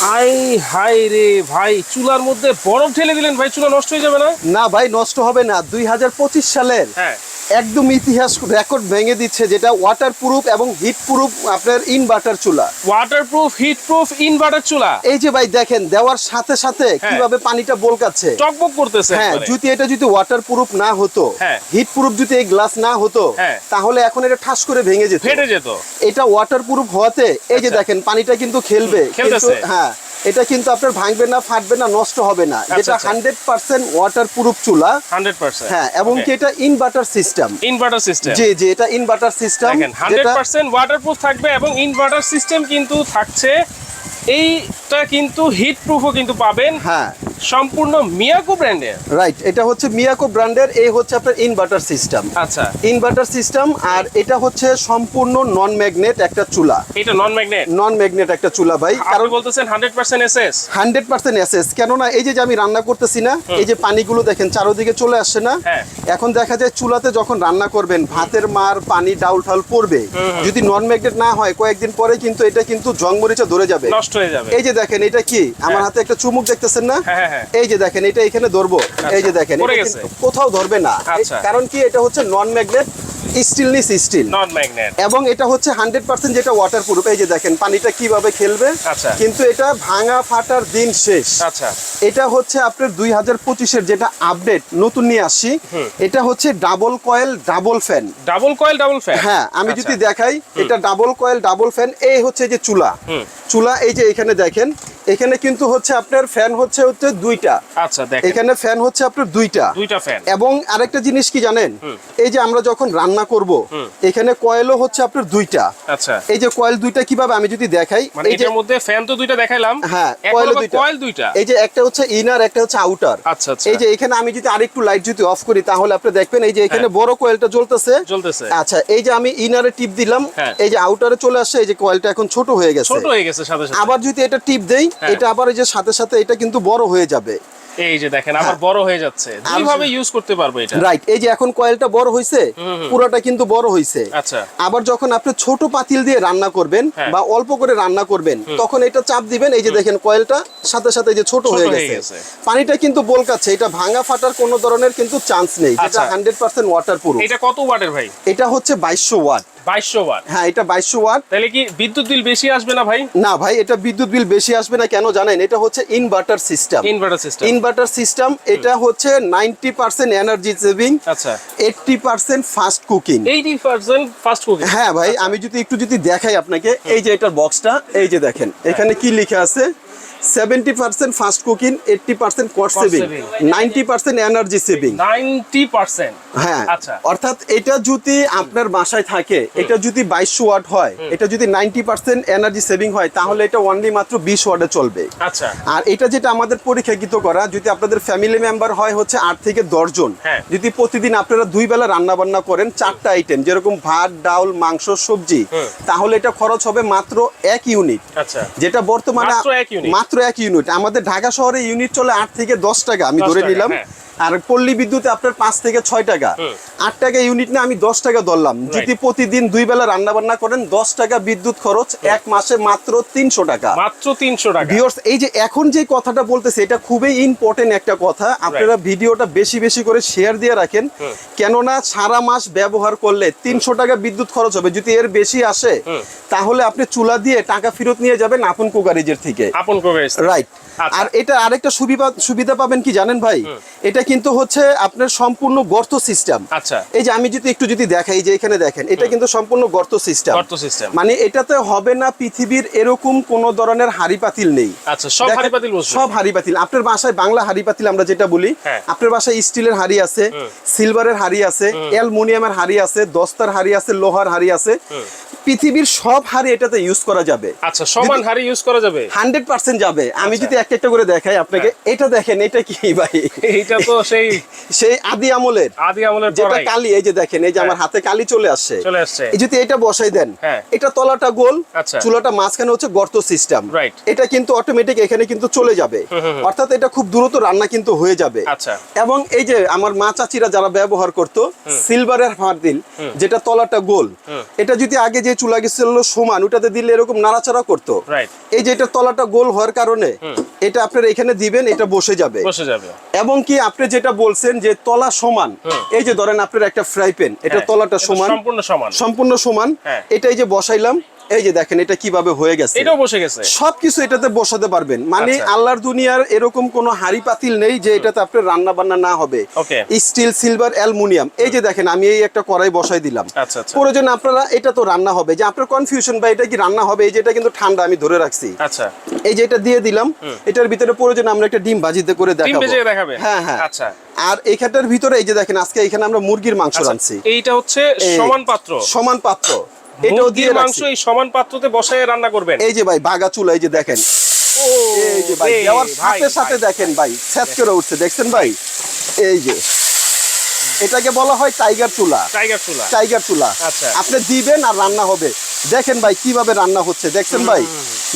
I high রে ভাই চুলার মধ্যে বরফ ঢেলে দিলেন ভাই চুলা নষ্ট হয়ে যাবে না? না ভাই নষ্ট হবে না। দুই হাজার পঁচিশ সালের হ্যাঁ। একদম ইতিহাস রেকর্ড ভেঙে দিচ্ছে যেটা ওয়াটার প্রুফ এবং হিট প্রুফ আপনার ইনভার্টার চুলা ওয়াটারপ্রুফ হিট প্রুফ ইনভার্টার চুলা এই যে ভাই দেখেন দেওয়ার সাথে সাথে হ্যাঁ। কীভাবে পানিটা বলকাচ্ছে টকবক করতেছে হ্যাঁ যদি এটা যদি ওয়াটার প্রুফ না হতো হ্যাঁ। হিট প্রুফ যদি এই গ্লাস না হতো হ্যাঁ। তাহলে এখন এটা ঠাস করে ভেঙে যেত ফেটে যেত এটা ওয়াটার প্রুফ হওয়াতে এই যে আচ্ছা। দেখেন পানিটা কিন্তু খেলবে হ্যাঁ এটা কিন্তু আপনার ভাঙবে না ফাটবে না নষ্ট হবে না। যেটা আচ্ছা। হান্ড্রেড পার্সেন্ট ওয়াটার প্রুফ চুলা। হান্ড্রেড পার্সেন্ট হ্যাঁ এবং কি এটা ইনভার্টার সিস্টেম ইনভার্টার সিস্টেম জি জি এটা inverter system hundred percent water proof থাকবে এবং ইনভার্টার সিস্টেম কিন্তু থাকছে। এইটা কিন্তু হিট প্রুফও কিন্তু পাবেন। হ্যাঁ। সম্পূর্ণ মিয়াকো ব্র্যান্ডের রাইট এটা হচ্ছে মিয়াকো ব্র্যান্ডের এই হচ্ছে আপনার ইনভার্টার সিস্টেম আচ্ছা। ইনভার্টার সিস্টেম আর এটা হচ্ছে সম্পূর্ণ নন ম্যাগনেট একটা চুলা। এটা নন ম্যাগনেট নন ম্যাগনেট একটা চুলা ভাই কারণ বলতেছেন hundred percent SS hundred percent SS কেননা এই যে আমি রান্না করতেছি না এই যে পানিগুলো দেখেন চারোদিকে চলে আসছে না। হ্যাঁ। এখন দেখা যায় চুলাতে যখন রান্না করবেন ভাতের মার পানি ডাউল ঠাউল পড়বে। যদি নন ম্যাগনেট না হয় কয়েকদিন পরে কিন্তু এটা কিন্তু জংমরিচা ধরে যাবে। নষ্ট হয়ে যাবে। এই যে দেখেন এটা কি? আমার হ্যাঁ। হাতে একটা চুমুক দেখতেছেন না? হ্যাঁ। এই যে দেখেন এটা এখানে ধরবো। এই যে দেখেন কোথাও ধরবে না। আচ্ছা। কারণ কি এটা হচ্ছে non magnet stainless steel non magnet এবং এটা হচ্ছে হান্ড্রেড পার্সেন্ট যেটা ওয়াটার প্রুফ এই যে দেখেন পানিটা কীভাবে খেলবে আচ্ছা। কিন্তু এটা ভাঙা ফাটার দিন শেষ। আচ্ছা। এটা হচ্ছে আপনার দুই হাজার পঁচিশের যেটা আপডেট নতুন নিয়ে আসছি এটা হচ্ছে double coil double fan double coil double fan হ্যাঁ আমি যদি দেখাই এটা ডাবল কয়েল ডাবল ফ্যান এই হচ্ছে যে চুলা। চুলা এই যে এখানে দেখেন এখানে কিন্তু হচ্ছে আপনার ফ্যান হচ্ছে হচ্ছে দুইটা। আচ্ছা দেখেন। এখানে ফ্যান হচ্ছে আপনার দুইটা। দুইটা ফ্যান এবং আরেকটা জিনিস কি জানেন? এই যে আমরা যখন রান্না করব এখানে কয়েলও হচ্ছে আপনার দুইটা। আচ্ছা। এই যে কয়েল দুইটা কীভাবে আমি যদি দেখাই মানে এই যে এটার মধ্যে ফ্যান তো দুইটা দেখাইলাম হ্যাঁ কয়েল দুইটা। কয়েল দুইটা। এই যে একটা হচ্ছে ইনার একটা হচ্ছে আউটার আচ্ছা, আচ্ছা। এই যে এখানে আমি যদি আরেকটু লাইট যদি অফ করি তাহলে আপনি দেখবেন এই যে এখানে বড় কয়েলটা জ্বলতেছে। জ্বলতেছে। আচ্ছা এই যে আমি ইনারে টিপ দিলাম হ্যাঁ। এই যে আউটারে চলে আসছে এই যে কয়েলটা এখন ছোট হয়ে গেছে। ছোট হয়ে গেছে সাথে সাথে। আবার যদি এটা টিপ দেই হ্যাঁ। এটা আবার এই যে সাথে সাথে এটা কিন্তু বড় হয়ে যাবে। এই যে দেখেন আবার হ্যাঁ। বড় হয়ে যাচ্ছে। দুই ভাবে ইউজ করতে পারব এটা। রাইট এই যে এখন কয়েলটা বড় হয়েছে পুরোটা কিন্তু বড় হয়েছে আচ্ছা। আবার যখন আপনি ছোট পাতিল দিয়ে রান্না করবেন হ্যাঁ। বা অল্প করে রান্না করবেন তখন এটা চাপ দিবেন। এই যে দেখেন কয়েলটা সাথে সাথে যে ছোট হয়ে গেছে। পানিটা কিন্তু বলকাচ্ছে এটা ভাঙা ফাটার কোনো ধরনের কিন্তু চান্স নেই যেটা আচ্ছা। হান্ড্রেড পার্সেন্ট ওয়াটার প্রুফ এটা কত ওয়াটের ভাই? এটা হচ্ছে বাইশশো ওয়াট। বাইশশো ওয়াট? হ্যাঁ এটা বাইশশো ওয়াট। তাহলে কি বিদ্যুৎ বিল বেশি আসবে না ভাই? না ভাই এটা বিদ্যুৎ বিল বেশি আসবে না কেন জানেন? এটা হচ্ছে inverter system inverter system inverter system এটা হচ্ছে নাইনটি পার্সেন্ট এনার্জি সেভিং আচ্ছা। Eighty percent fast cooking eighty percent fast cooking হ্যাঁ ভাই আমি যদি একটু যদি দেখাই আপনাকে এই যে এটার বক্সটা এই যে দেখেন এখানে কি লেখা আছে? Seventy percent fast cooking eighty percent cost saving ninety percent energy saving. Ninety percent. হ্যাঁ আচ্ছা। অর্থাৎ এটা যদি আপনার বাসায় থাকে এটা যদি বাইশশো ওয়াট হয় এটা যদি নাইনটি পার্সেন্ট এনার্জি সেভিং হয় তাহলে এটা অনলি মাত্র বিশ ওয়াটে চলবে। আচ্ছা। আর এটা যেটা আমাদের পরীক্ষাকৃত করা যদি আপনাদের ফ্যামিলি মেম্বার হয় হচ্ছে আট থেকে দশ জন হ্যাঁ। যদি প্রতিদিন আপনারা দুই বেলা রান্না বান্না করেন চারটা আইটেম যেরকম ভাত ডাল মাংস সবজি তাহলে এটা খরচ হবে মাত্র এক ইউনিট আচ্ছা। যেটা বর্তমানে মাত্র? মাত্র এক ইউনিট আমাদের ঢাকা শহরে ইউনিট চলে আট থেকে দশ টাকা আমি 10 ধরে নিলাম। হ্যাঁ। আর পল্লী বিদ্যুতে আপনার পাঁচ থেকে ছয় টাকা। আট টাকা ইউনিট না আমি দশ টাকা ধরলাম। যদি প্রতিদিন দুই বেলা রান্না বান্না করেন দশ টাকা বিদ্যুৎ খরচ এক মাসে মাত্র তিনশো টাকা। মাত্র তিনশো টাকা। এই যে এখন যে কথাটা বলতেছে এটা খুবই ইম্পর্টেন্ট একটা কথা। আপনারা ভিডিওটা বেশি বেশি করে শেয়ার দিয়ে রাখেন। কেননা সারা মাস ব্যবহার করলে তিনশো টাকা বিদ্যুৎ খরচ হবে। যদি এর বেশি আসে তাহলে আপনি চুলা দিয়ে টাকা ফেরত নিয়ে যাবেন আপন কুকারিজের থেকে। আপন করে রাইট আচ্ছা। আর এটা আরেকটা সুবিধা সুবিধা পাবেন কি জানেন ভাই? এটা কিন্তু হচ্ছে আপনার সম্পূর্ণ গর্ত সিস্টেম। আচ্ছা। এই যে আমি যদি একটু যদি দেখাই যে এখানে দেখেন এটা কিন্তু সম্পূর্ণ গর্ত সিস্টেম। গর্ত system। মানে এটাতে হবে না পৃথিবীর এরকম কোন ধরনের হাড়ি পাতিল নেই। আচ্ছা সব হাড়ি পাতিল সব হাড়ি পাতিল। আপনার বাসায় বাংলা হাড়ি পাতিল আমরা যেটা বলি হ্যাঁ। আপনার বাসায় স্টিলের হাড়ি আছে সিলভারের হাড়ি আছে অ্যালুমিনিয়ামের হাড়ি আছে দস্তার হাড়ি আছে লোহার হাড়ি আছে। পৃথিবীর সব হাড়ি এটাতে ইউজ করা যাবে। আচ্ছা সমান হাড়ি ইউজ করা যাবে? হান্ড্রেড পার্সেন্ট যাবে। আমি আচ্ছা। যদি একটা একটা করে দেখাই আপনাকে এটা দেখেন এটা কি ভাই? এইটা তো সেই সেই আদি আমলের আদি আমলের যেটা কালি এই যে দেখেন এই যে আমার হাতে কালি চলে আসছে। চলে আসছে। যদি এটা বসাই দেন হ্যাঁ। এটা তলাটা গোল আচ্ছা। চুলাটা মাঝখানে হচ্ছে গর্ত সিস্টেম. এটা কিন্তু অটোমেটিক এখানে কিন্তু চলে যাবে। অর্থাৎ এটা খুব দ্রুত রান্না কিন্তু হয়ে যাবে। আচ্ছা। এবং এই যে আমার মা চাচিরা যারা ব্যবহার করতো সিলভারের হার্দিল যেটা তলাটা গোল এটা যদি আগে যে চুলা গেছিল সমান ওটাতে দিলে এরকম নাড়াচাড়া করতো। এই যে এটা তলাটা গোল হওয়ার কারণে এটা আপনার এখানে দিবেন এটা বসে যাবে। বসে যাবে। এবং কি আপনি যেটা বলছেন যে তলা সমান এই যে ধরেন আপনার একটা ফ্রাই প্যান এটা হ্যাঁ, তলাটা সমান সম্পূর্ণ সমান। এটাই সমান হ্যাঁ। এটা এই যে বসাইলাম এই যে দেখেন এটা কীভাবে হয়ে গেছে? এটাও বসে গেছে। সবকিছু এটাতে বসাতে পারবেন। মানে আচ্ছা। আল্লাহর দুনিয়ার এরকম কোনো হাড়ি পাতিল নেই যে এটাতে আপনার রান্না বান্না না হবে। Steel silver aluminium. এই যে দেখেন আমি এই একটা কড়াই বসাই দিলাম। আচ্ছা, আচ্ছা। প্রয়োজন আপনারা এটা তো রান্না হবে। যে আপনার কনফিউশন বা এটা কি রান্না হবে এই যে এটা কিন্তু ঠান্ডা আমি ধরে রাখছি। আচ্ছা। এই যে এটা দিয়ে দিলাম এটার ভিতরে প্রয়োজন আমরা একটা ডিম ভাজিতে করে ডিম দেখাবো। হ্যাঁ হ্যাঁ। আচ্ছা। আর এইখানটার ভিতরে এই যে দেখেন আজকে এখানে আমরা মুরগির মাংস রাঁধছি। এইটা হচ্ছে সমান পাত্র? সমান পাত্র। এটাও দিয়ে মাংস এই সমান পাত্রতে বসায় রান্না করবেন। এই যে ভাই বাগা চুলা এই যে দেখেন। এই যে ভাই দেওয়ার সাথে সাথে দেখেন ভাই স্যাত করে উঠছে দেখছেন ভাই? এই যে। এটাকে বলা হয় টাইগার চুলা। টাইগার চুলা। টাইগার চুলা। আচ্ছা। আপনি দিবেন আর রান্না হবে। দেখেন ভাই কীভাবে রান্না হচ্ছে দেখছেন ভাই?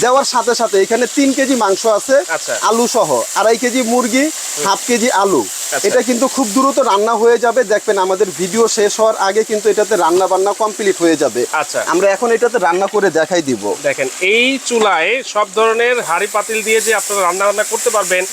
দেওয়ার সাথে সাথে এখানে তিন কেজি মাংস আছে আচ্ছা। আলু সহ। আড়াই কেজি মুরগি হাফ কেজি আলু। আচ্ছা। এটা কিন্তু খুব দ্রুত রান্না হয়ে যাবে। দেখবেন আমাদের ভিডিও শেষ হওয়ার আগে কিন্তু এটাতে রান্না বান্না কমপ্লিট হয়ে যাবে। আচ্ছা। আমরা এখন এটাতে রান্না করে দেখাই দিব। দেখেন এই চুলায় সব ধরনের হাড়ি পাতিল দিয়ে যে আপনারা রান্না বান্না করতে পারবেন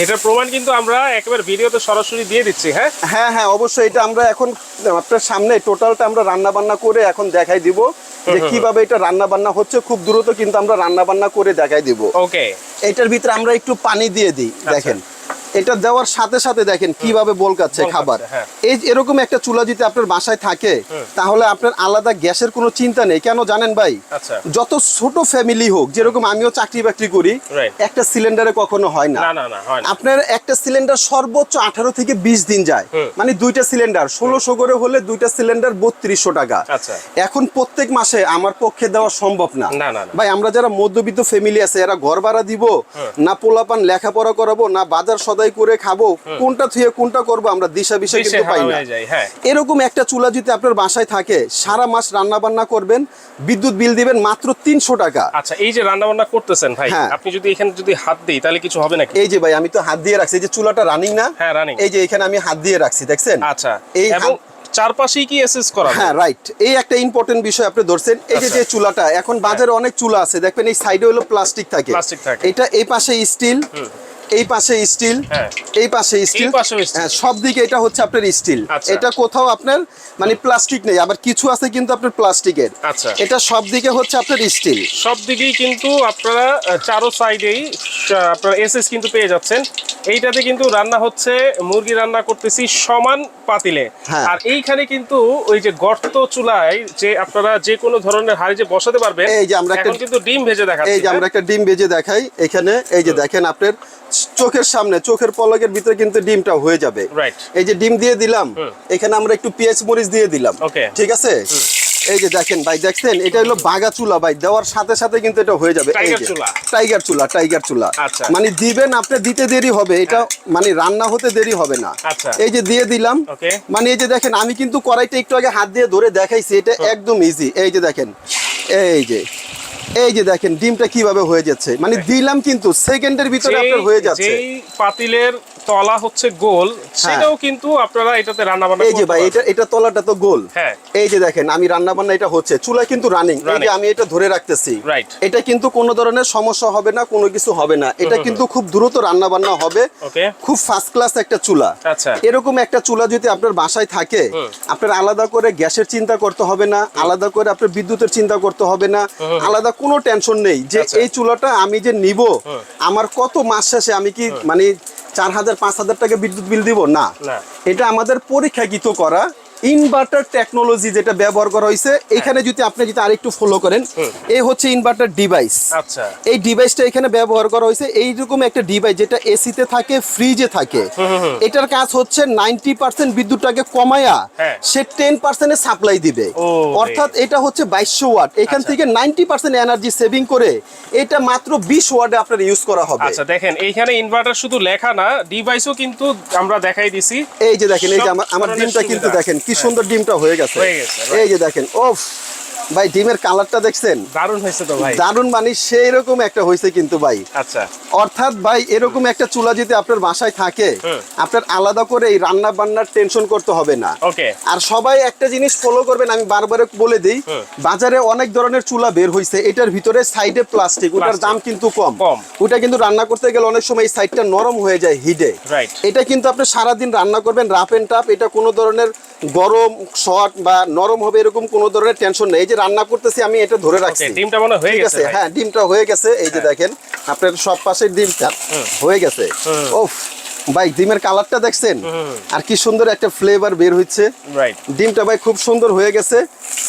সেটার প্রমাণ কিন্তু আমরা একেবারে ভিডিওতে সরাসরি দিয়ে দিচ্ছি হ্যাঁ? হ্যাঁ হ্যাঁ অবশ্যই এটা আমরা এখন আপনার সামনে টোটালটা আমরা রান্না বান্না করে এখন দেখাই দিব যে কীভাবে এটা রান্না বান্না হচ্ছে। খুব দ্রুত কিন্তু আমরা রান্না বান্না করে দেখাই দিব। ওকে এটার ভিতরে আমরা একটু পানি দিয়ে দিই দেখেন। এটা দেওয়ার সাথে সাথে দেখেন কীভাবে বলকাচ্ছে খাবার। হ্যাঁ। এই এরকম একটা চুলা যদি আপনার বাসায় থাকে তাহলে আপনার আলাদা গ্যাসের কোনো চিন্তা নেই। কেন জানেন ভাই? আচ্ছা। যত ছোট ফ্যামিলি হোক যেরকম আমিও চাকরি বাকরি করি একটা সিলিন্ডারে কখনো হয় না। আপনার একটা সিলিন্ডার সর্বোচ্চ আঠারো থেকে বিশ দিন যায়। মানে দুইটা সিলিন্ডার ষোলোশো করে হলে দুইটা সিলিন্ডার বত্রিশশো টাকা। আচ্ছা। এখন প্রত্যেক মাসে আমার পক্ষে দেওয়া সম্ভব না। ভাই আমরা যারা মধ্যবিত্ত ফ্যামিলি আছে এরা ঘর ভাড়া দিব না পোলাপান লেখাপড়া করাবো না বাজার সদাই করে খাব কোনটা থুয়ে কোনটা করব আমরা দিশা বিষয় কিন্তু পাই না হয়ে হ্যাঁ। এরকম একটা চুলা যদি আপনার বাসায় থাকে সারা মাস রান্না বান্না করবেন বিদ্যুৎ বিল দিবেন মাত্র তিনশো টাকা আচ্ছা এই যে রান্না বান্না করতেছেন ভাই হ্যাঁ। আপনি যদি এখানে যদি হাত দিই তাহলে কিছু হবে নাকি এই যে ভাই আমি তো হাত দিয়ে রাখছি এই যে চুলাটা রানিং না হ্যাঁ, running। এই যে এখানে আমি হাত দিয়ে রাখছি দেখছেন আচ্ছা এই চারপাশেই কি এসএস করা হ্যাঁ রাইট এই একটা ইম্পর্টেন্ট বিষয় আপনি ধরছেন এই যে আচ্ছা। যে চুলাটা এখন বাজারে অনেক চুলা আছে দেখবেন এই সাইডে হলো প্লাস্টিক থাকে। এটা এই পাশে স্টিল এই পাশে স্টিল হ্যাঁ। এই পাশে স্টিল হ্যাঁ সব দিকে এটা হচ্ছে আপনার স্টিল আচ্ছা। এটা কোথাও আপনার মানে প্লাস্টিক নেই আবার কিছু আছে কিন্তু আপনার প্লাস্টিকের আচ্ছা। এটা সব দিকে হচ্ছে আপনার স্টিল সব দিকেই কিন্তু আপনারা চারো সাইডেই আপনারা এসএস কিন্তু পেয়ে যাচ্ছেন এইটাতে কিন্তু রান্না হচ্ছে মুরগি রান্না করতেছি সমান পাতিলে হ্যাঁ। আর এইখানে কিন্তু ওই যে গর্ত চুলায় যে আপনারা যে কোনো ধরনের হাড়ি যে বসাতে পারবেন এই যে আমরা একটা- এখন কিন্তু ডিম ভেজে দেখাচ্ছি এই যে আমরা? একটা ডিম ভেজে দেখাই এখানে এই যে দেখেন আপনার চোখের সামনে চোখের পলকের ভিতরে কিন্তু ডিমটা হয়ে যাবে। এই যে ডিম দিয়ে দিলাম এখানে আমরা একটু পেঁয়াজ মরিচ দিয়ে দিলাম। ঠিক আছে? এই যে দেখেন ভাই দেখছেন? এটা হলো বাগা চুলা ভাই দেওয়ার সাথে সাথে কিন্তু এটা হয়ে যাবে। টাইগার চুলা। টাইগার চুলা আচ্ছা। মানে দিবেন আপনি দিতে দেরি হবে। এটা মানে রান্না হতে দেরি হবে না। আচ্ছা। এই যে দিয়ে দিলাম। মানে এই যে দেখেন আমি কিন্তু কড়াইটা একটু আগে হাত দিয়ে ধরে দেখাইছি এটা একদম ইজি এই যে দেখেন এই যে এই যে দেখেন ডিমটা কীভাবে হয়ে যাচ্ছে? মানে দিলাম কিন্তু সেকেন্ডের ভিতরে আপনার হয়ে যাচ্ছে। পাতিলের তলা হচ্ছে গোল সেটাও কিন্তু আপনারা এটাতে রান্না বান্না এই যে ভাই এটা এটা তলাটা তো গোল। হ্যাঁ। এই যে দেখেন আমি রান্না বান্না এটা হচ্ছে। চুলা কিন্তু রানিং এই যে আমি এটা ধরে রাখতেছি। Right. এটা কিন্তু কোনো ধরনের সমস্যা হবে না কোনো কিছু হবে না। এটা কিন্তু খুব দ্রুত রান্না বান্না হবে. খুব ফার্স্ট ক্লাস একটা চুলা। আচ্ছা। এরকম একটা চুলা যদি আপনার বাসায় থাকে আপনার আলাদা করে গ্যাসের চিন্তা করতে হবে না আলাদা করে আপনার বিদ্যুতের চিন্তা করতে হবে না আলাদা কোনো টেনশন নেই যে আচ্ছা। এই চুলাটা আমি যে নিব আমার কত মাস শেষে আমি কি মানে চার হাজার পাঁচ হাজার টাকা বিদ্যুৎ বিল দিব না না। এটা আমাদের পরীক্ষা পরীক্ষাকৃত করা ইনভার্টার টেকনোলজি যেটা ব্যবহার করা হয়েছে এখানে যদি আপনি যদি আরেকটু ফলো করেন এই হচ্ছে ইনভার্টার ডিভাইস আচ্ছা। এই ডিভাইসটা এখানে ব্যবহার করা হয়েছে এইরকম একটা ডিভাইস যেটা এসিতে থাকে ফ্রিজে থাকে। এটার কাজ হচ্ছে নাইনটি পার্সেন্ট বিদ্যুৎটাকে কমায়া হ্যাঁ। সে টেন পার্সেন্টে সাপ্লাই দিবে। অর্থাৎ এটা হচ্ছে বাইশশো ওয়াট। এখান থেকে নাইনটি পার্সেন্ট এনার্জি সেভিং করে এটা মাত্র বিশ ওয়াটে আপনার ইউজ করা হবে। আচ্ছা দেখেন এইখানে ইনভার্টার শুধু লেখা না ডিভাইসও কিন্তু আমরা দেখাই দিছি। এই যে দেখেন এই যে আমার আমার ডিমটা কিন্তু দেখেন কি। সুন্দর ডিমটা হয়ে গেছে হয়ে গেছে, এই যে দেখেন ওফ ভাই ডিমের কালারটা দেখছেন? দারুণ হয়েছে তো ভাই। দারুণ মানে সেই রকম একটা হয়েছে কিন্তু ভাই। আচ্ছা। অর্থাৎ ভাই এরকম একটা চুলা যদি আপনার বাসায় থাকে আপনার আলাদা করে এই রান্না বান্নার টেনশন করতে হবে না। ওকে। আর সবাই একটা জিনিস ফলো করবেন আমি বারবার বলে দিই বাজারে অনেক ধরনের চুলা বের হয়েছে এটার ভিতরে সাইডে প্লাস্টিক ওটার দাম কিন্তু কম। ওটা কিন্তু রান্না করতে গেলে অনেক সময় এই সাইডটা নরম হয়ে যায় হিডে. এটা কিন্তু আপনি সারাদিন রান্না করবেন রাফ এন্ড টাফ এটা কোনো ধরনের গরম শর্ট বা নরম হবে এরকম কোনো ধরনের টেনশন নেই। এই যে রান্না করতেছি আমি এটা ধরে রাখছি। ডিমটা মনে হয়ে গেছে হ্যাঁ ডিমটা হয়ে গেছে এই যে দেখেন আপনার সব পাশের ডিমটা হয়ে গেছে। ওফ ভাই ডিমের কালারটা দেখছেন? আর কি সুন্দর একটা ফ্লেভার বের হচ্ছে ডিমটা ভাই খুব সুন্দর হয়ে গেছে।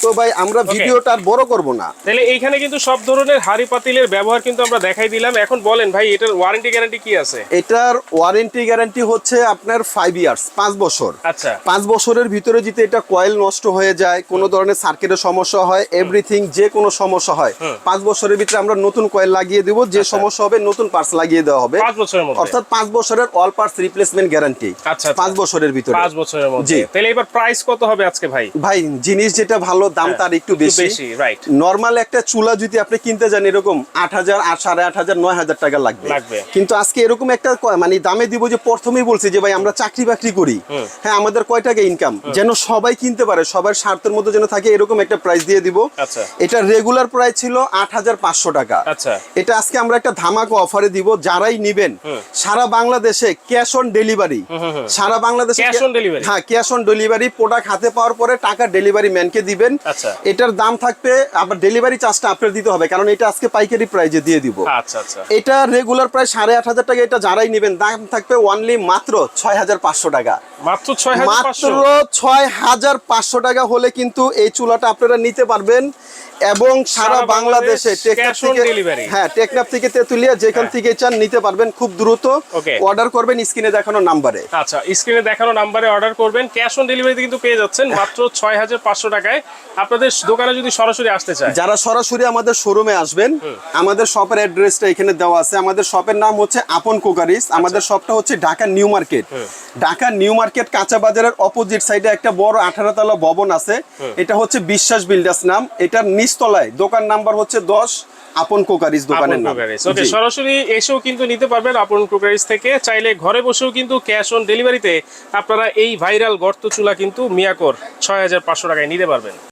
তো ভাই আমরা ভিডিওটা আর বড় করব না। তাহলে এইখানে কিন্তু সব ধরনের হাড়ি পাতিলের ব্যবহার কিন্তু আমরা দেখাই দিলাম। এখন বলেন ভাই এটার ওয়ারেন্টি গ্যারান্টি কি আছে? এটার ওয়ারেন্টি গ্যারান্টি হচ্ছে আপনার ইয়ার্স পাঁচ বছর। আচ্ছা। পাঁচ বছরের ভিতরে যদি এটা কয়েল নষ্ট হয়ে যায় কোনো ধরনের সার্কিটের সমস্যা হয় এভরিথিং যে কোনো সমস্যা হয় পাঁচ বছরের ভিতরে আমরা নতুন কয়েল লাগিয়ে দেবো। যে সমস্যা হবে নতুন পার্টস লাগিয়ে দেওয়া হবে। পাঁচ বছরের মধ্যে। অর্থাৎ পাঁচ বছরের অল পার্টস রিপ্লেসমেন্ট গ্যারান্টি আচ্ছা, আচ্ছা। পাঁচ বছরের ভিতরে। পাঁচ বছরের মধ্যে। তাহলে এবার প্রাইস কত হবে আজকে ভাই? ভাই জিনিস যেটা ভালো দাম হ্যাঁ, তার একটু বেশি। বেশি, right. নর্মাল একটা চুলা যদি আপনি কিনতে যান এরকম আট হাজার সাড়ে আট হাজার নয় হাজার টাকা লাগবে। লাগবে। কিন্তু আজকে এরকম একটা মানে দামে দিব যে প্রথমেই বলছি যে ভাই আমরা চাকরি বাকরি করি। হ্যাঁ আমাদের কয় টাকা ইনকাম যেন সবাই কিনতে পারে সবার স্বার্থের মধ্যে যেন থাকে এরকম একটা প্রাইস দিয়ে দিব। আচ্ছা। এটা রেগুলার প্রাইস ছিল আট হাজার পাঁচশো টাকা। আচ্ছা। এটা আজকে আমরা একটা ধামাকা অফারে দিব যারাই নিবেন সারা বাংলাদেশে ক্যাশ অন ডেলিভারি। সারা বাংলাদেশে Cash on delivery? হ্যাঁ ক্যাশ অন ডেলিভারি প্রোডাক্ট হাতে পাওয়ার পরে টাকা ডেলিভারি ম্যানকে দিবেন। আচ্ছা। এটার দাম থাকবে আবার ডেলিভারি চার্জটা আপনার দিতে হবে কারণ এটা আজকে পাইকারি প্রাইজে দিয়ে দিব। আচ্ছা আচ্ছা। এটা রেগুলার প্রায় সাড়ে আট হাজার টাকা এটা যারাই নেবেন দাম থাকবে ওনলি মাত্র ছয় হাজার পাঁচশো টাকা। মাত্র ছয় হাজার মাত্র পাঁচশো? টাকা হলে কিন্তু এই চুলাটা আপনারা নিতে পারবেন। এবং সারা সারা বাংলাদেশে টেকনাফ থেকে হ্যাঁ টেকনাফ থেকে তেতুলিয়া যেখান হ্যাঁ। থেকে চান নিতে পারবেন খুব দ্রুত। অর্ডার করবেন স্ক্রিনে দেখানো নাম্বারে। আচ্ছা স্ক্রিনে দেখানো নাম্বারে অর্ডার করবেন। ক্যাশ অন ডেলিভারিতে কিন্তু পেয়ে যাচ্ছেন মাত্র ছয় হাজার পাঁচশো টাকায়। আপনাদের দোকানে যদি সরাসরি আসতে চায়। যারা সরাসরি আমাদের শোরুমে আসবেন আমাদের শপের অ্যাড্রেসটা এখানে দেওয়া আছে। আমাদের শপের নাম হচ্ছে আপন কোকারিস। আমাদের শপটা হচ্ছে Dhaka New Market. Dhaka New Market কাঁচা বাজারের অপোজিট সাইডে একটা বড় আঠারো তলা ভবন আছে। এটা হচ্ছে বিশ্বাস বিল্ডার্স নাম। এটার নিচতলায় দোকান নাম্বার হচ্ছে দশ আপন কোকারিস দোকানের নাম। সরাসরি এসেও কিন্তু নিতে পারবেন আপন ক্রোকারিজ থেকে। চাইলে ঘরে বসেও কিন্তু ক্যাশ অন ডেলিভারিতে আপনারা এই ভাইরাল গর্ত চুলা কিন্তু মিয়াকোর ছয় হাজার পাঁচশো টাকায় নিতে পারবেন।